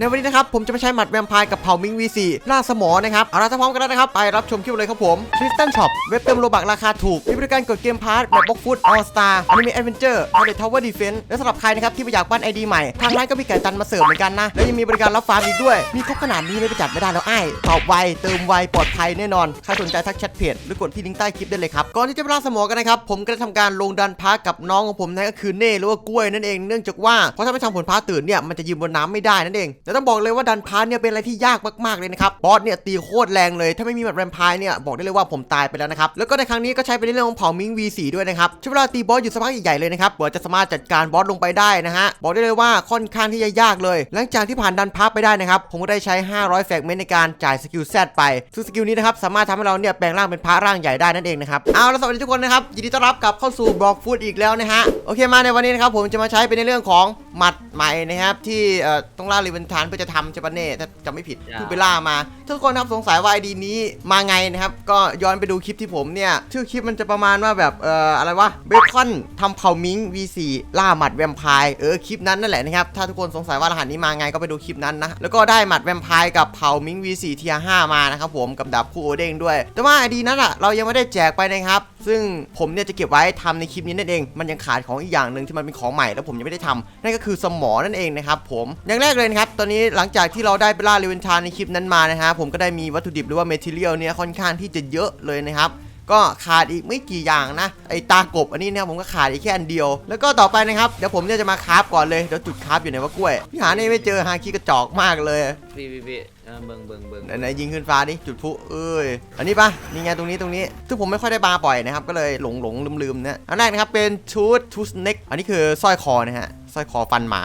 ในวันนี้นะครับผมจะมาใช้หมัดแวมไพร์กับเผ่ามิง V4 ล่าสมอนะครับเอาละถ้าพร้อมกันแล้วนะครับ ไปรับชมคลิปเลยครับผม Crystal Shop เว็บเติมโลบักราคาถูก มีบริการกดเกมพาร์ทแบบบล็อกฟุตออสตาร์อนิเมะแอดเวนเจอร์พาเลททาวเวอร์ดีเฟนส์และสำหรับใครนะครับ ที่อยากปั้นไอดีใหม่ ทางร้านก็มีไก่ตันมาเสิร์ฟเหมือนกันนะ และยังมีบริการรับฟาร์มอีกด้วย มีครบขนาดนี้ไม่ไปจัดไม่ได้แล้วไอ้ายตอบไวเติมไวปลอดภัยแน่นอนใครสนใจทักแชทเพจหรือกดที่ลิงก์ใต้คลิปได้เลยครับก่อนที่จะไปล่าสมอกันนะครับผมก็ได้ทำการลงดันพาร์ทกับน้องของผมนั่นก็คือเน่หรือว่ากล้วยนั่นเองเนื่องจากว่าเพราะถ้าไม่ทำผลพาร์ตื่นเนี่ยมันจะยืนบนน้ำไม่ได้นั่นเองแต่ต้องบอกเลยว่าดันพาร์เนี่ยเป็นอะไรที่ยากมากๆเลยนะครับบอสเนี่ยตีโคตรแรงเลย ถ้าไม่มีแบบแรมพายเนี่ยบอกได้เลยว่าผมตายไปแล้วนะครับแล้วก็ในครั้งนี้ก็ใช้เป็นเรื่องของเผามิง V4 ด้วยนะครับใช้เวลาตีบอสอยู่สักพักใหญ่ๆเลยนะครับกว่าจะสามารถจัดการบอสลงไปได้นะฮะบอกได้เลยว่าค่อนข้างที่จะยากเลย หลังจากที่ผ่านดันพาร์ไปได้นะครับผมก็ได้ใช้ 500แฟกเมนต์ในการจ่ายสกิลแซดไปซึ่งสกิลนี้นะครับสามารถทำให้เราเนี่ยแปลงร่างเป็นพระร่างใหญ่ได้นั่นเองนะครับเอาละสวัสดีทุกคนนะครับยินดีต้อนรับกลับเข้าสู่บล็อกฟูดอีกแล้วนะฮะโอเคมาในวันนี้นะครับผมจะมาใช้เป็นในเรื่องของ หมัดใหม่นะครับที่เอ่อต้องล่ารีเวนทานเพื่อจะทำใช่ปะเน่ถ้าจำไม่ผิดจ้าเพิ่งไปล่ามา ทุกคนครับสงสัยว่าไอดีนี้มาไงนะครับ ก็ย้อนไปดูคลิปที่ผมเนี่ย ชื่อคลิปมันจะประมาณว่าแบบเอ่ออะไรวะเบคอนทำเผามิง V4 ล่าหมัดแวมไพร์เออคลิปนั้นนั่นแหละนะครับ ถ้าทุกคนสงสัยว่ารหัสนี้มาไงก็ไปดูคลิปนั้นนะ แล้วก็ได้หมัดแวมไพร์กับเผามิง V4 เทีย5มานะครับผมกับดาบคู่โอเด้งด้วย แต่ว่าไอดีนั้นอะเรายังไม่ได้แจกไปนะครับ ซึ่งผมเนี่ยจะเก็บไว้ทำในคลิปนี้นั่นเอง มันยังขาดของอีกอย่างหนึ่งที่มันเป็นของใหม่แล้วผมยังไม่ได้ทำนั่นก็คือสมอนั่นเองนะครับผมอย่างแรกเลยนะครับตอนนี้หลังจากที่เราได้ไปล่าเรเวนทานในคลิปนั้นมานะฮะผมก็ได้มีวัตถุดิบหรือว่าเมทิเรียลเนี่ยค่อนข้างที่จะเยอะเลยนะครับก็ขาดอีกไม่กี่อย่างนะไอตากบอันนี้เนี่ยผมก็ขาดอีกแค่อันเดียว แล้วก็ต่อไปนะครับเดี๋ยวผมเนี่ยจะมาคราฟก่อนเลยเดี๋ยวจุดคราฟอยู่ไหนวะกล้วยพี่หาเนี่ยไม่เจอฮาคิกระจอกมากเลยพี่พี่พี่ เออเบิ่งเบิ่งเบิ่งไหนๆยิงขึ้นฟ้าดิจุดพลุเอ้ยอันนี้ปะนี่ไงตรงนี้ตรงนี้ซึ่งผมไม่ค่อยได้ปลาปล่อยนะครับก็เลยหลงหลงลืมลืมๆนะอันแรกนะครับเป็นชุดทูสเน็กอันนี้คือสร้อยคอนะฮะสร้อยคอฟันหมา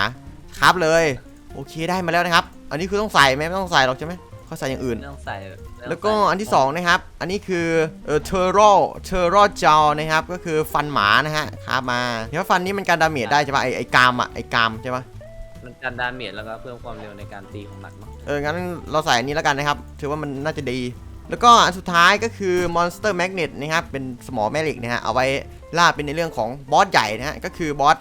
ครับเลยโอเคได้มาแล้วนะครับ อันนี้คือต้องใส่ไหมไม่ต้องใส่หรอกใช่ไหมเขาใส่อย่างอื่นไม่ต้องใส่ไม่ต้องใส่แล้วก็อันที่สองนะครับ อันนี้คือเอ่อเทอร์โรเทอร์โรจอนะครับ ก็คือฟันหมานะฮะครับมาเดี๋ยวฟันนี้มันการดาเมจได้ใช่ปะไอไอกรามอะไอกรามใช่ปะ มันการดาเมจแล้วก็เพิ่มความเร็วในการตีของหมัดมั้งเออ งั้นเราใส่อันนี้แล้วกันนะครับ ถือว่ามันน่าจะดี แล้วก็อันสุดท้ายก็คือ Monster Magnet นะครับ เป็นสมอแม่เหล็กนะฮะ เอาไว้ล่าเป็นในเรื่องของบอสใหญ่นะฮะ ก็คือบอส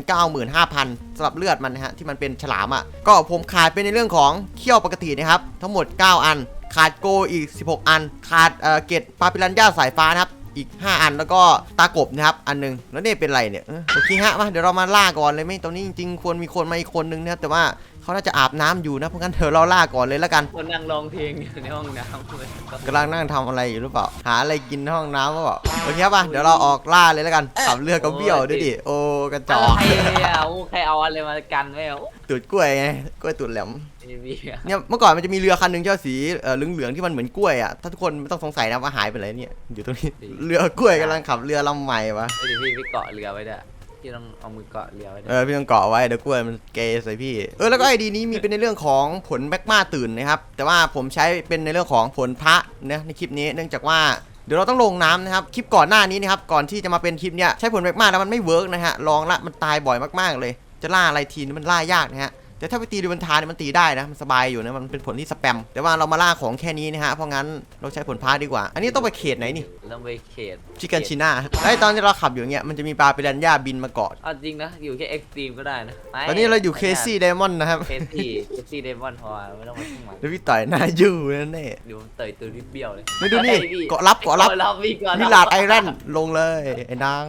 195,000สำหรับเลือดมันนะฮะ ที่มันเป็นฉลามอะ่ะ ก็ผมขาดเป็นในเรื่องของเขี้ยวปกตินะครับ ทั้งหมด 9 อัน ขาดโกอีก 16 อัน ขาดเอ่อเกตปาปิรันย่าสายฟ้านะครับ อีก 5 อันแล้วก็ตากบนะครับอันหนึงแล้วนี่เป็นไรเนี่ยเออโอเคฮะมาเดี๋ยวเรามาล่าก่อนเลยไม่ตรงนี้จริงๆควรมีคนมาอีกคนนึงนะครับแต่ว่าเขาน่าจะอาบน้ำอยู่นะเพราะงั้นเธอเราล่าก่อนเลยแล้วกันคนนั่งร้องเพลงอยู่ในห้องน้ำเลยกำลังนั่งทำอะไรอยู่หรือเปล่า หาอะไรกินในห้องน้ำหรือเปล่าโอเคป่ะเดี๋ยวเราออกล่าเลยแล้วกันขับเรือก็เบี้ยวด้วยดิโอ้กระจอกอะไรเนี่ยโอ้ใครเอาอะไรมากันไว้เอาตูดกล้วยไงกล้วยตูดแหลม ไอ้พี่อะเนี่ยเมื่อก่อนมันจะมีเรือคันหนึ่งเจ้าสีเอ่อเหลืองๆที่มันเหมือนกล้วยอะถ้าทุกคนไม่ต้องสงสัยนะว่าหายไปไหนเนี่ยอยู่ตรงนี้เรือกล้วยกำลังขับเรือลำใหม่วะไอ้พี่พี่เกาะเรือไว้ด้วยพี่ต้องเอามือเกาะเรือไว้ด้วเอยอพี่ต้องเกาะไว้เดี๋ยวกล้วยมันเกยใส่พี่เออแล้วก็ไอดีนี้มีเป็นในเรื่องของผลแมกมาตื่นนะครับแต่ว่าผมใช้เป็นในเรื่องของผลพระนะในคลิปนี้เนื่องจากว่าเดี๋ยวเราต้องลงน้ำนะครับ คลิปก่อนหน้านี้นะครับ ก่อนที่จะมาเป็นคลิปเนี้ยใช้ผลแมกมาแล้วมันไม่เวิร์กนะฮะ ลองละมันตายบ่อยมากๆเลย จะล่าอะไรทีนี่มันล่ายากนะฮะ แต่ถ้าไปตีดูบันทาเนี่ยมันตีได้นะมันสบายอยู่นะมันเป็นผลที่สแปม แต่ว่าเรามาล่าของแค่นี้นะฮะเพราะงั้นเราใช้ผลพระดีกว่า อันนี้ต้องไปเขตไหนนี่เริ่มไปเขตชิกันชิน่าไอ้ยตอนที่เราขับอยู่เงี้ยมันจะมีปลาปิรันย่าบินมาเกาะเอาจริงนะอยู่แค่เอ็กซ์ตรีมก็ได้นะไม่ตอนนี้เราอยู่เคซี่ไดมอนด์นะครับเคซี่เคซี่เดมอนพอไม่ต้องมาทุ่งมันแล้วพี่ต่อยหน้ายู่นั่นแน่เดี๋ยวผมเตยตัวริบเบี้ยวเลยไม่ดูนี่ไอ้พี่เกาะรับเกาะรับรับพี่เกาะมิลาดไอรอนลงเลยไอ้นาง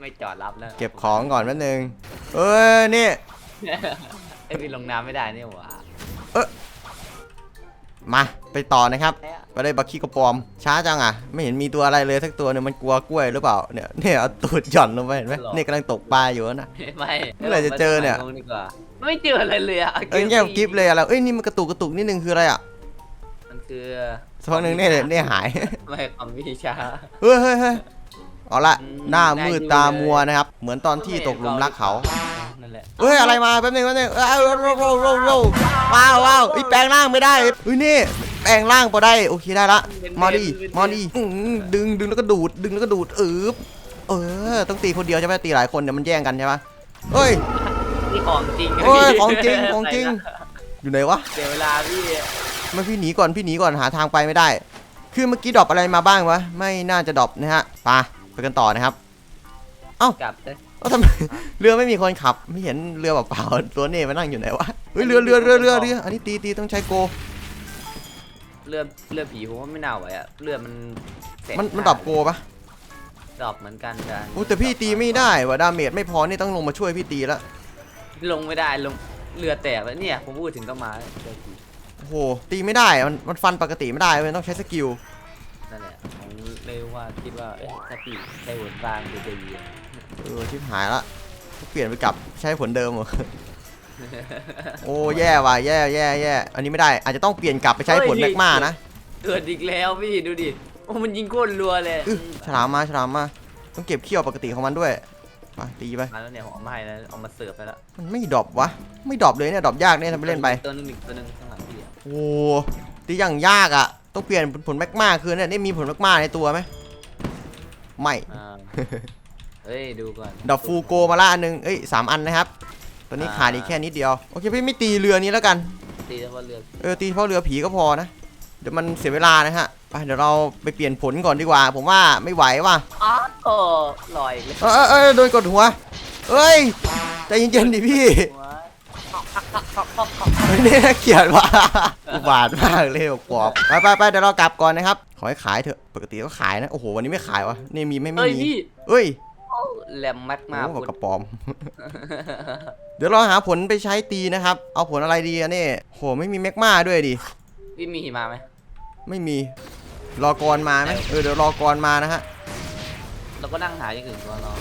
ไม่จอดรับแล้วเก็บของก่อนแป๊บนึงเอ้ยนี่ ไอ้พี่ลงน้ำไม่ได้นี่หว่ามาไปต่อนะครับไปได้บักกี้กระปอม ช้าจังอะ ไม่เห็นมีตัวอะไรเลยสักตัวเนี่ยมันกลัวกล้วยหรือเปล่าเนี่ยเนี่ยเอาตูดหย่อนลงไปเห็นไหมนี่กำลังตกปลาอยู่นะไม่เมื่อไหร่จะเจอเนี่ยลงดีกว่าไม่เจออะไรเลยอะเอ้ยเงียบกิฟเลยอะไรเอ้ยนี่มันกระตุกกระตุกนิดนึงคืออะไรอะมันคือสักพักหนึงเนี่ยเนี่ยหายไม่ความวิชาเฮ้ยเฮ้ยเฮ้ยเอาละอืมหน้ามืดได้ดูตาเลยมัวนะครับ เหมือนตอนที่ตกหลุมรักเขา นั่นแหละเฮ้ยอะไรมาแป๊บนึงแป๊บนึงเอ้ยโรโรโรโรโรว้าวว้าวเอ้ยแปลงร่างไม่ได้เฮ้ยนี่แปลงร่างพอได้โอเคได้ละมาดิมาดิอื้อหือดึงดึงแล้วก็ดูดดึงแล้วก็ดูดเออเออต้องตีคนเดียวใช่ไหมตีหลายคนเดี๋ยวมันแย่งกันใช่ปะเฮ้ยนี่ของจริงโอ้ยของจริงของจริงอยู่ไหนวะเดี๋ยวเวลาพี่ไมาพี่หนีก่อนพี่หนีก่อนหาทางไปไม่ได้ คือเมื่อกี้ดรอปอะไรมาบ้างวะไม่น่าจะดรอปนะฮะไปไปกันต่อนะครับกลับเลยาทำไมเรือไม่มีคนขับ ไม่เห็นเรือเปล่าๆตัวเน่มานั่งอยู่ไหนวะเฮ้ยเรือเรือเรือเรือเรืออันนี้ตีตีต้องใช้โกเรือเรือผีผมว่าไม่น่าไหวอะเรือมันแสงมันมันหาดรอปโกปะดรอปเหมือนกันจ้ะโอ้แต่พี่ตีไม่ได้ว่ะดาเมจไม่พอนี่ต้องลงมาช่วยพี่ตีละลงไม่ได้ลงเรือแตกแล้วเนี่ยผมพูดถึงก็มาเรือผีโอ้โหตีไม่ได้มันมันฟันปกติไม่ได้มันต้องใช้สกิลนั่นแหละผมเลยว่าคิดว่าเอ๊ะถ้าปีใช้หัวบางจะดีอะ เออชิบหายละเปลี่ยนไปกลับใช้ผลเดิมเหรอโอ้แย่ว่ะแย่แย่แย่อันนี้ไม่ได้ อาจจะต้องเปลี่ยนกลับไปใช้ผลแมกมานะเกิดอีกแล้วพี่ดูดิโอ้มันยิงโคตรรัวเลยอื้อฉลามมาฉลามมาต้องเก็บเขี้ยวปกติของมันด้วยไปตีไปมาแล้วเนี่ยผมเอามาให้แล้วเอามาเสิร์ฟไปแล้วมันไม่ดรอปวะไม่ดรอปเลยเนี่ยดรอปยากเนี่ยทำไปเล่นไปตัวหนึงอีกตัวหนึงข้างหลังพี่อะโอ้ตีอย่างยากอะต้องเปลี่ยนผลแมกมาคือเนี่ยนี่มีผลแมกมาในตัวไหมไม่อ่า เฮ้ยดูก่อนดอกฟูโกมาละอันหนึงเอ้ยสามอันนะครับตอนนี้ขาดอีกแค่นิดเดียว โอเคพี่ไม่ตีเรือนี้แล้วกัน ตีแล้วว่าเรือเออตีเฉพาะเรือผีก็พอนะ เดี๋ยวมันเสียเวลานะฮะ ไปเดี๋ยวเราไปเปลี่ยนผลก่อนดีกว่า ผมว่าไม่ไหวว่ะ อ๋อโอ้ลอยเลยเออเออเออโดนกดหัว เอ้ยใจเย็นๆดิพี่เฮ้ยนี่น่าเกลียดว่ะอุบาทมากเลยปอบไปไปไปเดี๋ยวเรากลับก่อนนะครับ ขอให้ขายเถอะ ปกติก็ขายนะ โอ้โหวันนี้ไม่ขายวะนี่มีไม่ไม่เฮ้ยมีพี่ เอ้ย แรมแม็กมาโอ้โหคุณกระปอม เดี๋ยวเราหาผลไปใช้ตีนะครับ เอาผลอะไรดีอะนี่โหไม่มีแมกมาด้วยดิ พี่มีหิมะไหมไม่มี รอกรมาไหมเออเดี๋ยวรอกรมานะฮะ เราก็นั่งหาอย่างอื่นก่อนเรา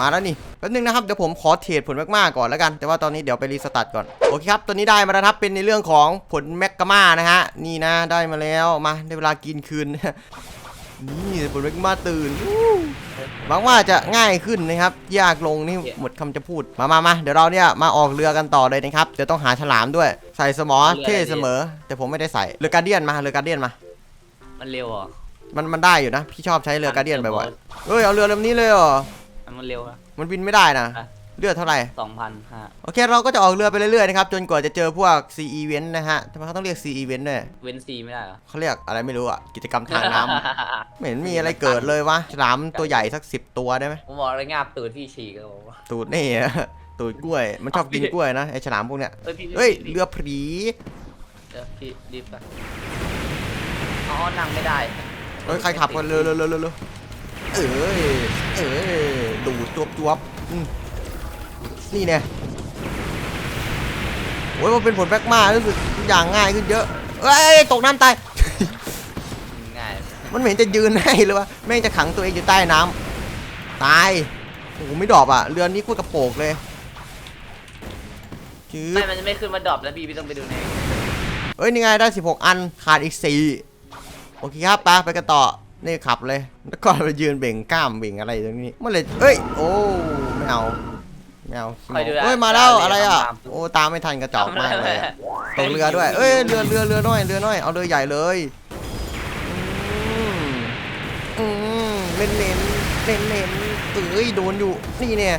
มาแล้วนี่แป๊บนึงนะครับเดี๋ยวผมขอเทรดผลแมกมาก่อนแล้วกัน แต่ว่าตอนนี้เดี๋ยวไปรีสตาร์ทก่อนโอเคครับตัวนี้ได้มาแล้วครับเป็นในเรื่องของผลแมกกามานะฮะนี่นะได้มาแล้วมาได้เวลากินคืน นี่ผลแมกมาตื่นวู้หวังว่าจะง่ายขึ้นนะครับ ยากลงนี่หมดคำจะพูด มามามาเดี๋ยวเราเนี่ยมาออกเรือกันต่อเลยนะครับ เดี๋ยวต้องหาฉลามด้วย ใส่สมอเท่เสมอ แต่ผมไม่ได้ใส่ เรือการเดียนมา เรือการเดียนมา มันเร็วเหรอะมันมันได้อยู่นะ พี่ชอบใช้เรือการเดียนบ่อยๆเอ้ยเอาเรือลำนี้เลยเหรอ มันเร็วอะมันบินไม่ได้นะอะ เลือดเท่าไหร่ สองพันห้าโอเค เราก็จะออกเรือไปเรื่อยๆนะครับ จนกว่าจะเจอพวก C event นะฮะทำไมเขาต้องเรียก C event ด้วยเว้นซีไม่ได้เหรอ เขาเรียกอะไรไม่รู้อะ กิจกรรมทางน้ำ ไม่เห็นมีอะไรเกิดเลยวะฉลามตัวใหญ่สักสิบตัวได้ไหมผมบอกเลยงาบตูดพี่ฉีกก็บอกว่าตูดนี่ ตูดกล้วย มันชอบกินกล้วยนะไอฉลามพวกเนี้ยเอ้ยพี่เฮ้ยรีบเรือผี เดี๋ยวพี่รีบไปอ๋อนั่งไม่ได้เฮ้ยใครขับกันเรือเรือเรือเรือเรือเอ้ยเอ้ยดูดตัวตัวบอืม นี่เนี่ยโอ้ยมันเป็นผลแบกมารู้สึกทุกอย่างง่ายขึ้นเยอะ เอ้ยตกน้ำตาย ง่ายมันไม่เห็นจะยืนให้เลยวะแม่งจะขังตัวเองอยู่ใต้น้ำตายโอ้โหไม่ดรอบอะเรือนี้กูกระโปกเลยจืดไม่มันจะไม่ขึ้นมาดรอปแล้วพี่พี่ต้องไปดูในเอ้ยนี่ไงได้ 16 อันขาดอีก4โอเคครับไปไปกันต่อนี่ขับเลยแล้วก็ไปยืนเบ่งกล้ามเบ่งอะไรตรงนี้เมื่อไหรเอ้ยโอ้ไม่เอา ไม่เอาคอยดูนะเฮ้ยมาแล้วอะไรอะ ตามโอ้ตามไม่ทันกระจอกมากเลยอะตกเรือด้วย เอ้ยเรือเรือเรือน้อยเรือน้อยเอาเรือใหญ่เลยอืมอืมเน้นเน้นเน้นเน้นเอ้ยโดนอยู่นี่เนี่ย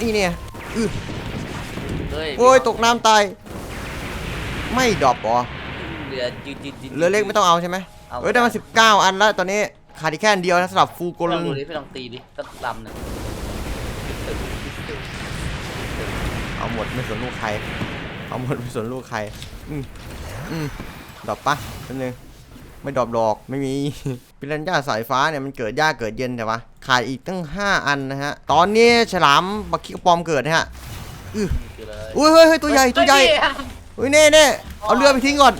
นี่เนี่ยอือเฮ้ยโอ้ยตกน้ำตายไม่ดรอปเหรอ เรือยืดยืดยืด เรือเล็กไม่ต้องเอาใช่ไหมเอา เอ้ยได้มา 19 อันแล้วตอนนี้ขาดอีกแค่อันเดียวนะสำหรับฟูโกลลองนดูดิพี่ลองตีดิสักลำหนึ่ง เอาหมดไม่สนลูกใคร เอาหมดไม่สนลูกใคร อืมอืมดรอปปะนิดนึงไม่ดรอปดอกไม่มีปิรันย่าสายฟ้าเนี่ยมันเกิดยากเกิดเย็นแต่ว่าขาดอีกตั้ง 5 อันนะฮะ ตอนนี้ฉลามบักคิกระปอมเกิดนะฮะคือเลยอุ้ยเฮ้ยเฮ้ยตัวใหญ่ตัวใหญ่เฮ้ยเน่เน่เอาเรือไปทิ้งก่อน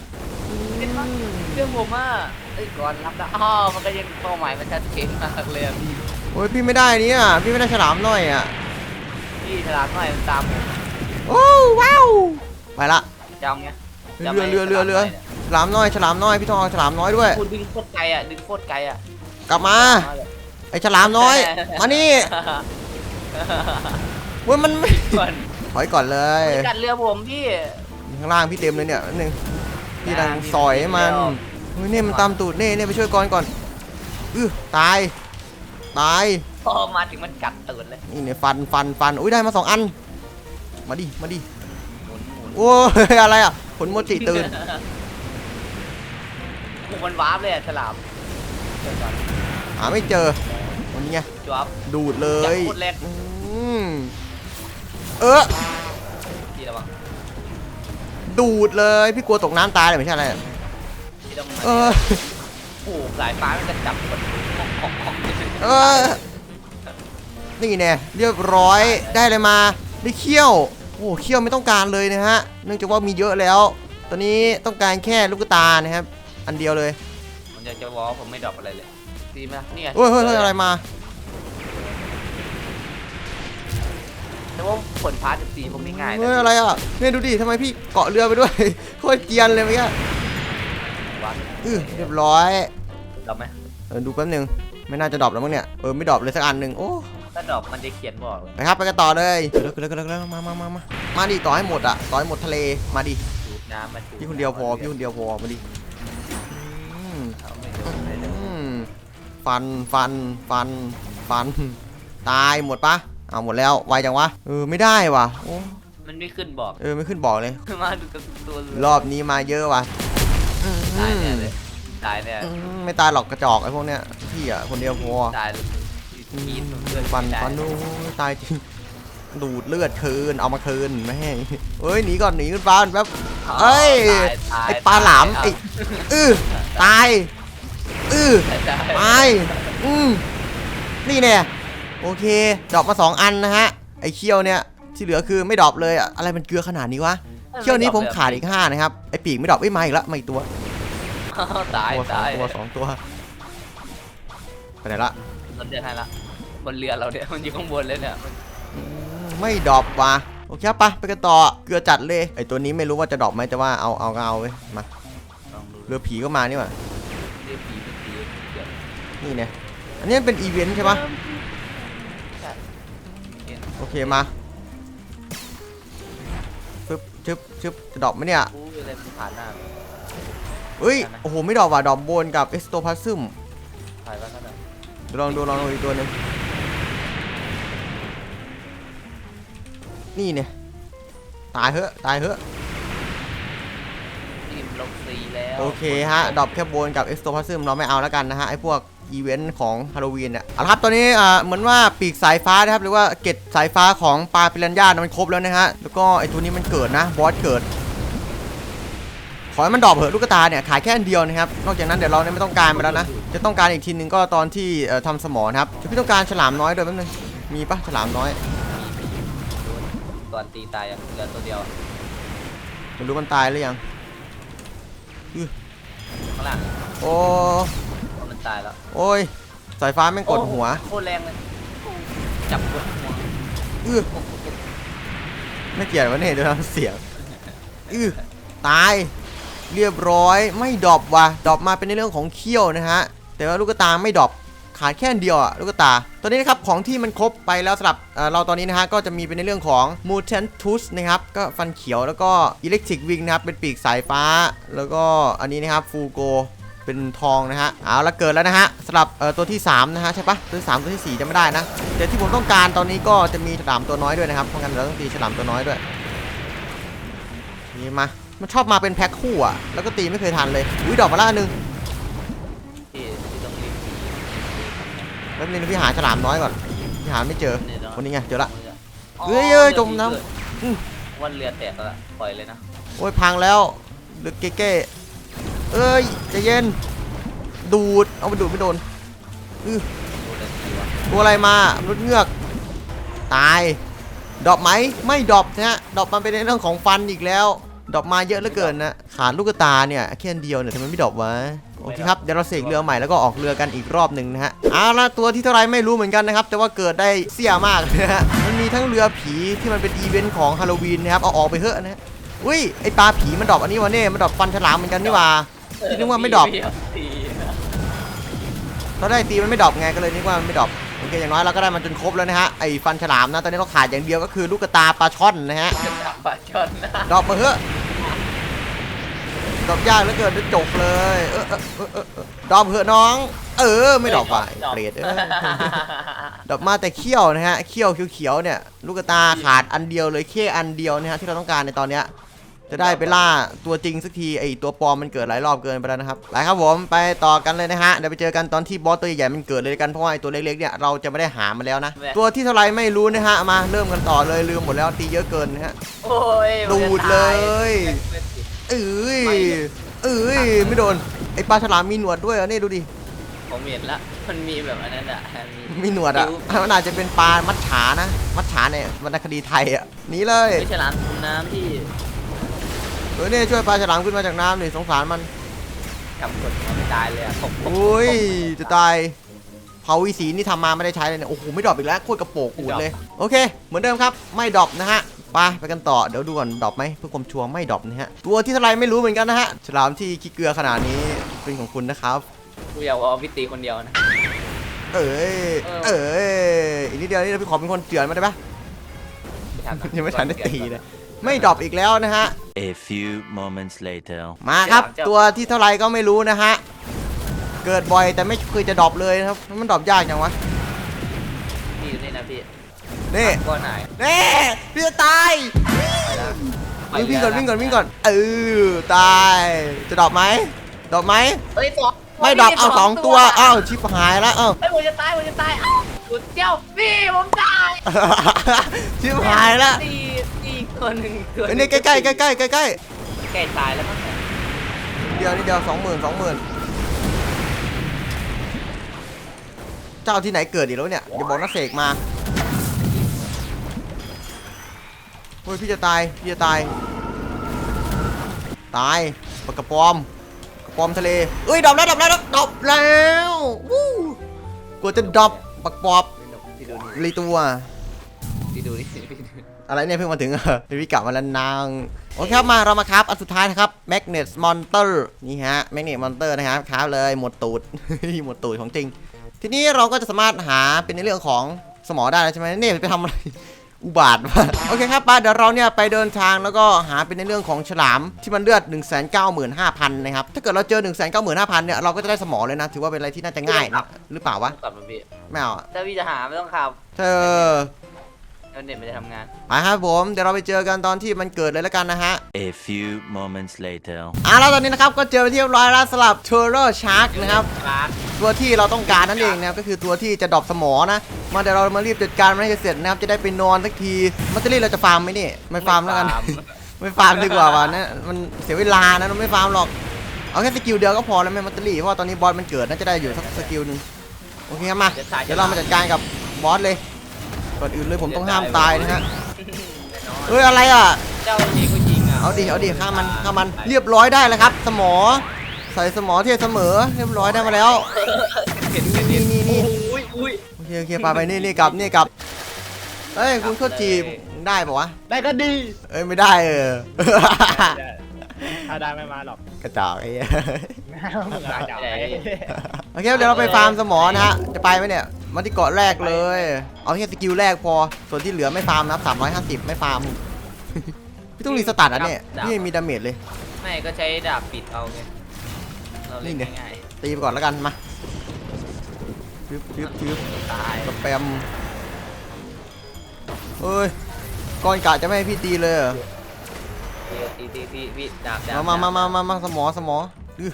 เรื่องผมอะเอ้ยก่อนรับได้อ๋อมันก็ยังเป้าหมายมันชัดเจนมากเลยอะพี่โอ้ยพี่ไม่ได้เนี่ยพี่ไม่ได้ฉลามน้อยอะพี่ฉลาดหน่อยมันตามผม โอ้ว้าวไปละจำไงเรือเรือเรือเรือฉลามน้อยฉลามน้อยพี่ต้องเอาฉลามน้อยด้วย คุณดึงโคตรไกลอะดึงโคตรไกลอะกลับมา ไอฉลามน้อย มานี่เว้ยมันไม่ก่อนถอยก่อนเลยกัดเรือผมพี่ข้างล่างพี่เต็มเลยเนี่ยนิดนึงพี่ดังอ่าสอยมันเดี๋ยวเฮ้ยเนี่ยมันตามตูดเน่เน่ไปช่วยก่อนก่อนอื้อตายตายพอมาถึงมันกัดตื่นเลยนี่เนี่ยฟันฟันฟันอุ้ยได้มาสองอัน มาดิ มาดิหมุนหมุนโอ้ยอะไรอะผลโมจิตื่นโอ้มันวาร์ปเลยอะฉลามเดี๋ยวก่อนหาไม่เจอเวันนี้ไงจวบดูดเลจับยโคตรแรงอืมเออพี่ระวังดูดเลยพี่กลัวตกน้ำตายเลยไม่ใช่อะไรพี่ต้องมาเออโอ้โหสายฟ้ามันจะจับคนของของของเออนี่แน่เรียบร้อยได้เลยมาได้เขี้ยว โอ้เขี้ยวไม่ต้องการเลยนะฮะ เนื่องจากว่ามีเยอะแล้ว ตอนนี้ต้องการแค่ลูกตานะครับ อันเดียวเลยผมอยากจะบอกว่าผมไม่ดรอปอะไรเลยดีไหมนี่ไงเฮ้ยเฮ้ยเฮ้ยอะไรมาแต่ว่าผลพาร์ทสีพวกนี้ง่ายนะเฮ้ยอะไรอะเนี่ยดูดิทำไมพี่เกาะเรือไปด้วย โคตรเกรียนเลยเมื่อกี้วัดอื้อเรียบร้อยดรอปไหมเออดูแป๊บนึงไม่น่าจะดรอปแล้วมั้งเนี่ย เออไม่ดรอปเลยสักอันหนึ่งโอ้ ถ้าดอปมันจะเขียนบอกเลยไปครับไปกันต่อเลยเร็วเร็วเร็วเร็วมามามามามาดิต่อให้หมดอะต่อให้หมดทะเลมาดิดูดน้ำมาดูพี่คนเดียวพอพี่คนเดียวพอมาดิอืมเอาไม่ดูไม่ดูอืมฟันฟันฟันฟัน ตายหมดปะเอาหมดแล้วไวจังวะเออไม่ได้ว่ะโอ้มันไม่ขึ้นบอก เออไม่ขึ้นบอกเลย มาดูกับตัวเลยรอบนี้มาเยอะว่ะอืมตายแน่เลยตายแน่อืมไม่ตายหรอกกระจอกไอ้พวกเนี้ยพี่อะคนเดียวพอ ตายเลื อดฟันไม่ได้ฟันนู้นตายจริง ดูดเลือดคืน เอามาคืนไม่ให้เอ้ยหนีก่อนหนีขึ้นฟ้าก่อนแป๊บเอ้ยตายตยไอ้ปลาหลามตยไอ้อื้อตายอื้อตายตายตายอืมนี่เนี่ยโอเคดรอปมาสองอันนะฮะไอ้เคี้ยวเนี่ยที่เหลือคือไม่ดรอปเลยอะอะไรมันเกลือขนาดนี้วะเคี้ยวนี้ผมขาดอีกห้านะครับไอ้ปีกไม่ดรอปเอ้ยมาอีกแล้วมาอีกตัวตายตัวสองตายตัวสองตัวไปไหนละ รถเดือดให้ละบนเรือเราเนี่ยมันอยู่ข้างบนเลยเนี่ยมันอืมไม่ดรอปว่ะโอเคปะไปกันต่อเกลือจัดเลยไอ้ตัวนี้ไม่รู้ว่าจะดรอปไหมแต่ว่าเอาเอาก็เอาเว้ยมาลองดูเรือผีก็มานี่หว่าเรือผีเป็นผีเดี๋ยวนี่เนี่ยอันนี้เป็นอีเวนต์ใช่ปะใช่เห็นโอเคมาชึบชึบชึบจะดรอปไหมเนี่ยอู้ยอะไรมันผ่านหน้าเฮ้ยโอ้โหไม่ดรอปว่ะดรอปโบนกับเอสโตพาซึม ลองดูลองดูอีกตัวหนึงนี่เนี่ย ตายเหอะตายเหอะนี่มันลงสีแล้วโอเคฮะดรอปแค่โบนกับเอสโตพาซึมเราไม่เอาแล้วกันนะฮะไอ้พวกอีเวนต์ของฮาโลวีนเนี่ยเอาละครับตอนนี้อ่าเหมือนว่าปีกสายฟ้านะครับหรือว่าเกตสายฟ้าของปลาปิรันย่านะมันครบแล้วนะฮะแล้วก็ไอ้ตัวนี้มันเกิดนะบอสเกิดขอให้มันดรอปเหอะลูกตาเนี่ยขายแค่อันเดียวนะครับนอกจากนั้นเดี๋ยวเราเนี่ยไม่ต้องการไปแล้วนะ จะต้องการอีกทีนึงก็ตอนที่เอ่อทำสมอนะครับพี่ต้องการฉลามน้อยด้วยแป๊บนึงมีปะฉลามน้อยตอนตีตายอะเหลือตัวเดียวไม่รู้มันตายหรือยังข้างล่างโอ้ว่ามันตายแล้วโอ้ยสายฟ้าแม่งกดหัวโคตรแรงเลยจับกดหัวอื้อไม่เกลียดวะเนี่ยเดี๋ยวทำเสียงอื้อตายเรียบร้อยไม่ดรอปว่ะดรอปมาเป็นในเรื่องของเขี้ยวนะฮะ แต่ว่าลูกตาไม่ดรอปขาดแค่เดียวอะลูกตา ตอนนี้นะครับของที่มันครบไปแล้วสำหรับเราตอนนี้นะฮะก็จะมีเป็นในเรื่องของ Mutant Tooth นะครับก็ฟันเขียวแล้วก็ Electric Wing นะครับเป็นปีกสายฟ้า แล้วก็อันนี้นะครับฟูโกเป็นทองนะฮะเอาละเกิดแล้วนะฮะสำหรับตัวที่3นะฮะใช่ปะตัวที่3ตัวที่4จะไม่ได้นะแต่ที่ผมต้องการตอนนี้ก็จะมีฉลามตัวน้อยด้วยนะครับเพราะงั้นเราต้องตีฉลามตัวน้อยด้วยนี่มามันชอบมาเป็นแพ็คคู่อะแล้วก็ตีไม่เคยทันเลยอุ้ยดอกมาละอันหนึง แล้วนึงพี่หาฉลามน้อยก่อนพี่หาไม่เจอเนี่ยเนาะวันนี้ไงเจอละอ๋อเอ้ยเอ้ยจมน้ำเรืออืมวันเรือแตกแล้วอะปล่อยเลยนะโอ้ยพังแล้วเดือดเก้ๆเอ้ยใจเย็น ดูดเอาไปดูดไม่โดนดูเลยดีวะตัวอะไรมามนุษย์เงือกตายดรอปไหมไม่ดรอปนะฮะดรอปมาเป็นในเรื่องของฟันอีกแล้วดรอปมาเยอะเหลือเกินนะขาดลูกตาเนี่ยแค่อันเดียวเนี่ยทำไมไม่ดรอปวะโอเคครับเดี๋ยวเราเสกเรือใหม่แล้วก็ออกเรือกันอีกรอบหนึ่งนะฮะเอาละตัวที่เท่าไรไม่รู้เหมือนกันนะครับแต่ว่าเกิดได้เสียมากนะฮะมันมีทั้งเรือผีที่มันเป็นอีเวนต์ของฮาโลวีนนะครับเอาออกไปเถอะนะฮะอุ้ยไอปลาผีมันดรอปอันนี้วะเนี่ยมันดรอปฟันฉลามเหมือนกันนี่หว่าคิดนึกว่าไม่ดรอปตีตอนแรกตีมันไม่ดรอปไงก็เลยนึกว่ามันไม่ดรอปโอเคอย่างน้อยเราก็ได้มันจนครบแล้วนะฮะไอ้ฟันฉลามนะตอนนี้เราขาดอย่างเดียวก็คือลูกตาปลาช่อนนะฮะจะจับปลาช่อนนะดรอปมาเถอะ ดรอปยากเหลือเกินจะจบเลยเออเออเออเออเออดรอปเถอะน้อง เออไม่ดรอปว่ะไอ้เปรตเออดรอปมาแต่เขี้ยวนะฮะเขี้ยวเขียวๆเนี่ยลูกตาขาดอันเดียวเลยแค่อันเดียวนะฮะที่เราต้องการในตอนเนี้ยจะได้ไปล่าตัวจริงสักทีไอตัวปลอมมันเกิดหลายรอบเกินไปแล้วนะครับไปครับผมไปต่อกันเลยนะฮะเดี๋ยวไปเจอกันตอนที่บอสตัวใหญ่ๆมันเกิดเลยกันเพราะว่าไอตัวเล็กๆเนี่ยเราจะไม่ได้หามันแล้วนะตัวที่เท่าไรไม่รู้นะฮะมาเริ่มกันต่อเลยลืมหมดแล้วตีเยอะเกินนะฮะโอ้ยดูดเลยไม่ติด เอ้ยไปเอ้ยไม่โดนไอปลาฉลามมีหนวดด้วยเหรอนี่ดูดิผมเห็นละ มันมีแบบอันนั้นอะมีมีหนวดอะคิ้วมันอาจจะเป็นปลามัดฉานะ มัดฉาในวรรณคดีไทยอะหนีเลยไม่ฉลามถุงน้ำที่เออเนี่ยช่วยปลาฉลามขึ้นมาจากน้ำหน่อยสงสารมันกำกดมันไม่ตายเลยอะผมอุ้ยจะตายเผาวีสีนี่ทำมาไม่ได้ใช้เลยเนี่ยโอ้โหไม่ดรอปอีกแล้วโคตรกระโปงอูดเลยโอเค เหมือนเดิมครับไม่ดรอปนะฮะไปไปกันต่อเดี๋ยวดูก่อนดรอปไหมเพื่อความชัวร์ไม่ดรอปนะฮะตัวที่เท่าไรไม่รู้เหมือนกันนะฮะฉลามที่ขี้เกลือขนาดนี้เป็นของคุณนะครับกูอยากเอาพิตีคนเดียวนะ เอ้ยเอเอ้อยอีกนิดเดียวนี่พี่ขอเป็นคนเจือนมาได้ปะทันยังไม่ทันได้ตีเลยไม่ดรอปอีกแล้วนะฮะ A few moments later. มาครับตัวที่เท่าไรก็ไม่รู้นะฮะเกิดบ่อยแต่ไม่เคยจะดรอปเลยนะครับมันดรอปยากจังวะพี่อยู่นี่นะพี่ นี่ก้อนไหนนี่พี่จะตายไปแล้วเฮ้ยวิ่งก่อนวิ่งก่อนวิ่งก่อนเออตายจะดรอปไหมดรอปไหมเฮ้ยสองไม่ดรอปเอาสองตัวอ้าวชิบหายแล้วอ้าวเฮ้ยผมจะตายผมจะตายเอ้าหยุดเจ้าพี่ผมตายชิบหายแล้วตีตีตัวหนึ่งตัวเอ้ยนี่ใกล้ใกล้ใกล้ใกล้ใกล้ใกล้ใกล้ตายแล้วมั้งเดียวนี่เดียวสองหมื่นสองหมื่นเจ้าที่ไหนเกิดอีกแล้วเนี่ยอย่าบอกนักเสกมา ฮ้ยพี่จะตายพี่จะตาย ตายปากกระปอมกระปอมทะเลเอ้ยดรอปแล้วดรอปแล้วดรอปแล้ววู้กลัวจะดรอปปักปอบพี่ดูนี่รีตัวพี่ดูนี่พี่ดูนี่อะไรเนี่ยเพิ่งมาถึงเออพี่กลับมาแล้วนางโอเคครับมาเรามาครับอันสุดท้ายนะครับ Magnet Monster นี่ฮะ Magnet Monster นะครับครับเลยหมดตูดหมดตูดของจริง ทีนี้เราก็จะสามารถหาเป็นในเรื่องของสมอได้แล้วใช่ไหมเนี่ยไปทำอะไร อุบาทว่ะโอเคครับป้าเดี๋ยวเราเนี่ยไปเดินทางแล้วก็หาเป็นในเรื่องของฉลามที่มันเลือด 1 9 5 0 0 0นะครับ ถ้าเกิดเราเจอ 1 9 5 0 0 0เนี่ยเราก็จะได้สมอเลยนะ ถือว่าเป็นอะไรที่น่าจะง่ายนะหรือเปล่าวะกลับมาพี่ไม่เอาอะถ้าพี่จะหาไม่ต้องขับ เธอ แล้วเน็ตมันจะทำงาน ไปครับผม เดี๋ยวเราไปเจอกันตอนที่มันเกิดเลยแล้วกันนะฮะ A few moments later. อะแล้วตอนนี้นะครับก็เจอที่เรียบร้อยแล้วสำหรับ t u r o Shark นะครับครับ ตัวที่เราต้องการนั่นเองนะครับก็คือตัวที่จะดรอปสมอนะมาเดี๋ยวเรามารีบจัดการมันให้เสร็จนะครับจะได้ไปนอนสักทีมัตเตอรี่เราจะฟาร์มไหมนี่ไม่ฟาร์มแล้วกัน ไม่ฟาร์มดีกว่าว่ะนะมันเสียเวลานะเราไม่ฟาร์มหรอกเอาแค่สกิลเดียวก็พอแล้วไม่มัตเตอรี่เพราะว่าตอนนี้บอสมันเกิดน่าจะได้อยู่สักสกิลหนึ่งโอเคครับมาเดี๋ยวเรามาจัดการกับบอสเลย ก่อนอื่นเลยผมต้องห้ามตายนะฮะเฮ้ยอะไรอะเจ้าทีก็ยิงอะเอาดิเอาดิข้ามมันข้ามมันเรียบร้อยได้แล้วครับ สมอ ใส่สมอเทียเสมอ เรียบร้อยได้มาแล้วเห็นเห็นเห็นี่นนี่นี่อุ้ยอุ้ยโอเคโอเคไปไปนี่นี่กลับนี่กลับเอ้ยคุณโคตรจีบได้ปะวะได้ก็ดี เอ้ยไม่ได้เออ ถ้าได้ไม่มาหรอกกระจอกไอ้เหี้ยมึงอาจจะเอาไปโอเคเดี๋ยวเราไปฟาร์มสมอนะฮะจะไปไหมเนี่ยมาที่เกาะแรกเลย เอาแค่สกิลแรกพอส่วนที่เหลือไม่ฟาร์มนะ350 ไม่ฟาร์ม พี่ต้องรีสตาร์ทอะเนี่ยพี่ไม่มีดาเมจเลย ไม่ก็ใช้ดาบปิดเอาไงเราเล่นนี่ไงง่ายตีไปก่อนแล้วกันมาทึบทึบทึบๆตายสแปมเฮ้ยก้อนกะจะไม่ให้พี่ตีเลยเหรอ ตีตีตีตีดาบดาบมามามามามาสมอสมออื้อ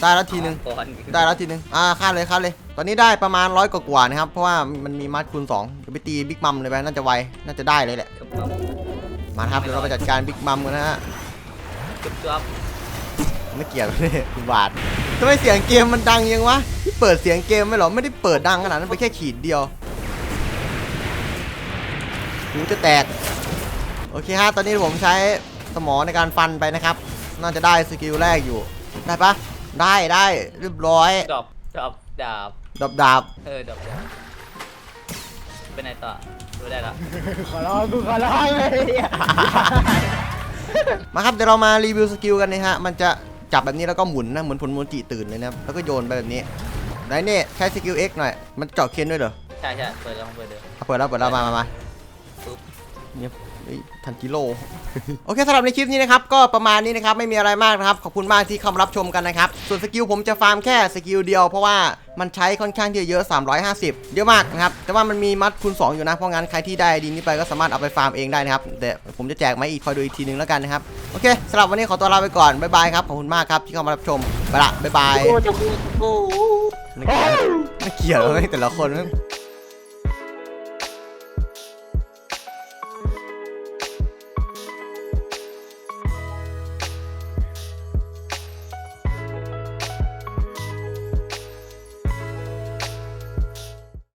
ได้แล้วทีหนึ่งก่อนได้แล้วทีหนึ่งอ่าฆ่าเลยฆ่าเลย ตอนนี้ได้ประมาณร้อยกว่าๆนะครับ เพราะว่ามันมีมัดคูณสองเดี๋ยวไปตีบิ๊กมัมเลยไปน่าจะไวน่าจะได้เลยแหละกับกับมาครับเดี๋ยวเราไปจัดการบิ๊กมัมกันนะฮะกับตัวไม่เกี่ยวเลยคุณบาททำไมเสียงเกมมันดังยังวะที่เปิดเสียงเกมไม่หรอไม่ได้เปิดดังขนาดนั้นไปแค่ขีดเดียวหูจะแตก โอเคฮะตอนนี้ผมใช้สมองในการฟันไปนะครับ น่าจะได้สกิลแรกอยู่ ได้ปะได้ได้เรียบร้อยดอบดอบดาบดาบดาบเออดอบดาบเป็นไงต่อดูได้แล้วขอร้องกูขอร้องเลยเนี่ยมาครับเดี๋ยวเรามารีวิวสกิลกันนะฮะ มันจะจับแบบนี้แล้วก็หมุนนะเหมือนผลโมจิตื่นเลยนะครับแล้วก็โยนไปแบบนี้ไหนเนี่ยใช้สกิล X หน่อย มันเจาะเคนด้วยเหรอ ใช่ใช่เปิดลองเปิดดูเอาเปิดแล้วเปิดแล้วมามามาปุ๊บเงียบเฮ้ย ทันจิโร่โอเคสำหรับในคลิปนี้นะครับ ก็ประมาณนี้นะครับไม่มีอะไรมากนะครับ ขอบคุณมากที่เข้ามารับชมกันนะครับ ส่วนสกิลผมจะฟาร์มแค่สกิลเดียว เพราะว่ามันใช้ค่อนข้างที่จะเยอะ 350 เยอะมากนะครับ แต่ว่ามันมีมัดคูณ 2 อยู่นะ เพราะงั้นใครที่ได้ดินนี้ไปก็สามารถเอาไปฟาร์มเองได้นะครับ แต่ผมจะแจกไม้อีกคอยดูอีกทีนึงแล้วกันนะครับ โอเคสำหรับวันนี้ขอตัวลาไปก่อน บ๊ายบายครับ ขอบคุณมากครับที่เข้ามารับชม ไปละ บ๊ายบายน่าเกลียดน่าเกลียดเลยแต่ละคน